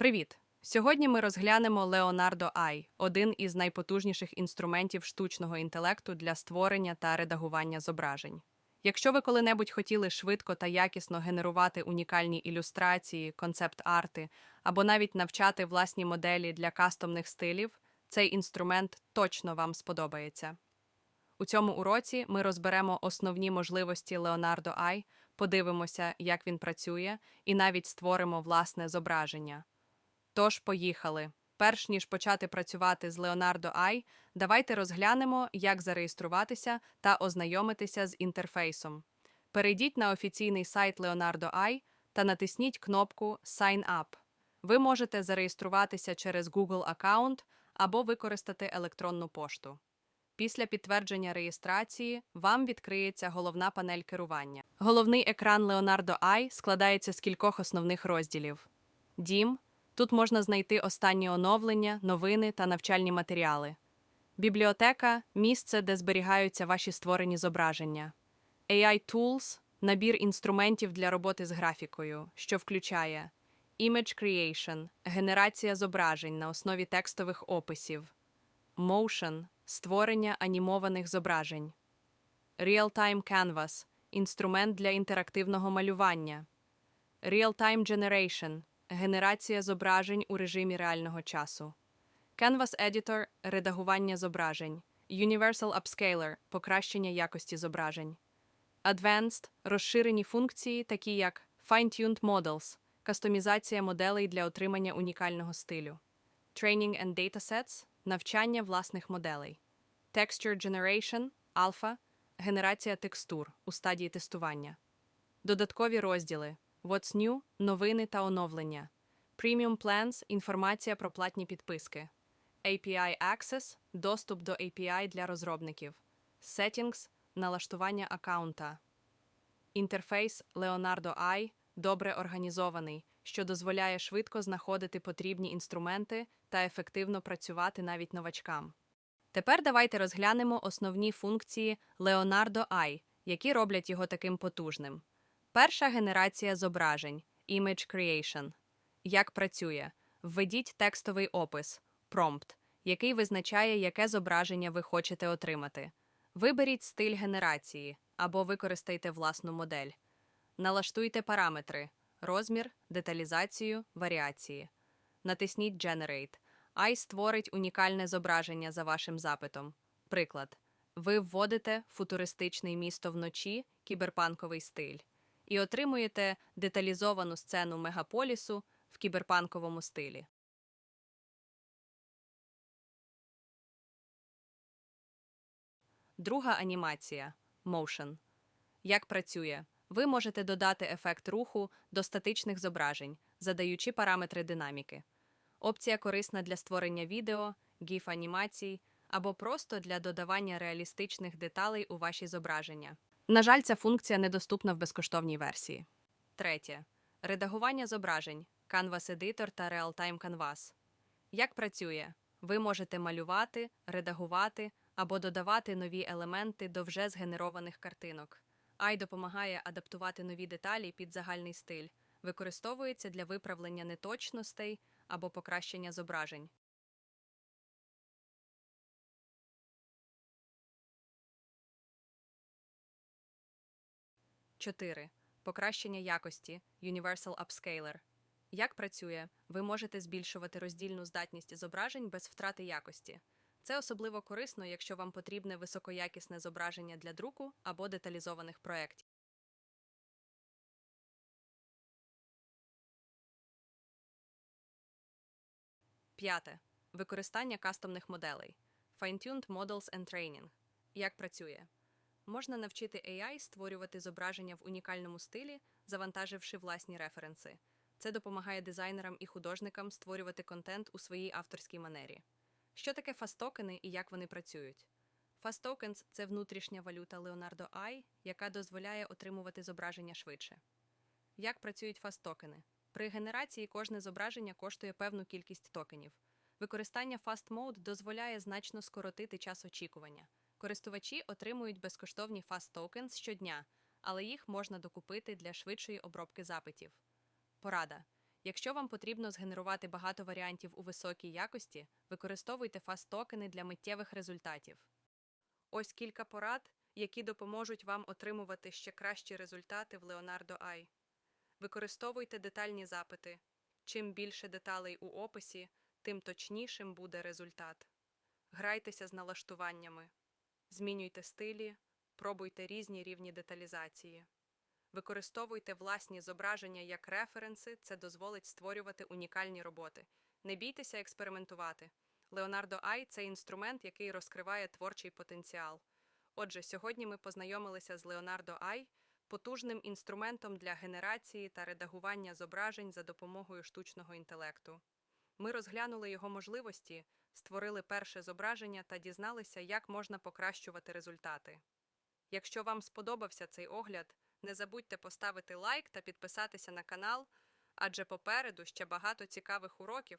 Привіт! Сьогодні ми розглянемо Leonardo AI – один із найпотужніших інструментів штучного інтелекту для створення та редагування зображень. Якщо ви коли-небудь хотіли швидко та якісно генерувати унікальні ілюстрації, концепт-арти або навіть навчати власні моделі для кастомних стилів, цей інструмент точно вам сподобається. У цьому уроці ми розберемо основні можливості Leonardo AI, подивимося, як він працює, і навіть створимо власне зображення. Тож, поїхали. Перш ніж почати працювати з Leonardo AI, давайте розглянемо, як зареєструватися та ознайомитися з інтерфейсом. Перейдіть на офіційний сайт Leonardo AI та натисніть кнопку Sign Up. Ви можете зареєструватися через Google аккаунт або використати електронну пошту. Після підтвердження реєстрації вам відкриється головна панель керування. Головний екран Leonardo AI складається з кількох основних розділів. Дім тут можна знайти останні оновлення, новини та навчальні матеріали. Бібліотека місце, де зберігаються ваші створені зображення. AI Tools набір інструментів для роботи з графікою, що включає Image Creation генерація зображень на основі текстових описів, Motion створення анімованих зображень, Real-Time Canvas інструмент для інтерактивного малювання, Real-Time Generation генерація зображень у режимі реального часу, Canvas Editor редагування зображень, Universal Upscaler покращення якості зображень, Advanced розширені функції, такі як Fine-Tuned Models кастомізація моделей для отримання унікального стилю, Training and Datasets навчання власних моделей, Texture Generation Alpha генерація текстур у стадії тестування, додаткові розділи What's New? Новини та оновлення, Premium Plans інформація про платні підписки, API Access доступ до API для розробників, Settings налаштування аккаунта, інтерфейс Leonardo AI добре організований, що дозволяє швидко знаходити потрібні інструменти та ефективно працювати навіть новачкам. Тепер давайте розглянемо основні функції Leonardo AI, які роблять його таким потужним. Перша генерація зображень Image Creation. Як працює? Введіть текстовий опис Prompt, який визначає, яке зображення ви хочете отримати. Виберіть стиль генерації або використайте власну модель. Налаштуйте параметри розмір, деталізацію, варіації. Натисніть Generate. AI створить унікальне зображення за вашим запитом. Приклад. Ви вводите футуристичний місто вночі, кіберпанковий стиль, і отримуєте деталізовану сцену мегаполісу в кіберпанковому стилі. Друга анімація Motion. Як працює? Ви можете додати ефект руху до статичних зображень, задаючи параметри динаміки. Опція корисна для створення відео, гіф-анімацій або просто для додавання реалістичних деталей у ваші зображення. На жаль, ця функція недоступна в безкоштовній версії. Третє. Редагування зображень Canvas Editor та Real-Time Canvas. Як працює? Ви можете малювати, редагувати або додавати нові елементи до вже згенерованих картинок. AI допомагає адаптувати нові деталі під загальний стиль, використовується для виправлення неточностей або покращення зображень. Чотири. Покращення якості Universal Upscaler. Як працює? Ви можете збільшувати роздільну здатність зображень без втрати якості. Це особливо корисно, якщо вам потрібне високоякісне зображення для друку або деталізованих проєктів. П'яте. Використання кастомних моделей. Fine-tuned Models and Training. Як працює? Можна навчити AI створювати зображення в унікальному стилі, завантаживши власні референси. Це допомагає дизайнерам і художникам створювати контент у своїй авторській манері. Що таке фастокени і як вони працюють? Fast – це внутрішня валюта Leonardo AI, яка дозволяє отримувати зображення швидше. Як працюють фастокени? При генерації кожне зображення коштує певну кількість токенів. Використання Fast Mode дозволяє значно скоротити час очікування. Користувачі отримують безкоштовні Fast Tokens щодня, але їх можна докупити для швидшої обробки запитів. Порада. Якщо вам потрібно згенерувати багато варіантів у високій якості, використовуйте фаст-токени для миттєвих результатів. Ось кілька порад, які допоможуть вам отримувати ще кращі результати в Leonardo AI. Використовуйте детальні запити. Чим більше деталей у описі, тим точнішим буде результат. Грайтеся з налаштуваннями, змінюйте стилі, пробуйте різні рівні деталізації. Використовуйте власні зображення як референси, це дозволить створювати унікальні роботи. Не бійтеся експериментувати. Leonardo AI – це інструмент, який розкриває творчий потенціал. Отже, сьогодні ми познайомилися з Leonardo AI, потужним інструментом для генерації та редагування зображень за допомогою штучного інтелекту. Ми розглянули його можливості, створили перше зображення та дізналися, як можна покращувати результати. Якщо вам сподобався цей огляд, не забудьте поставити лайк та підписатися на канал, адже попереду ще багато цікавих уроків.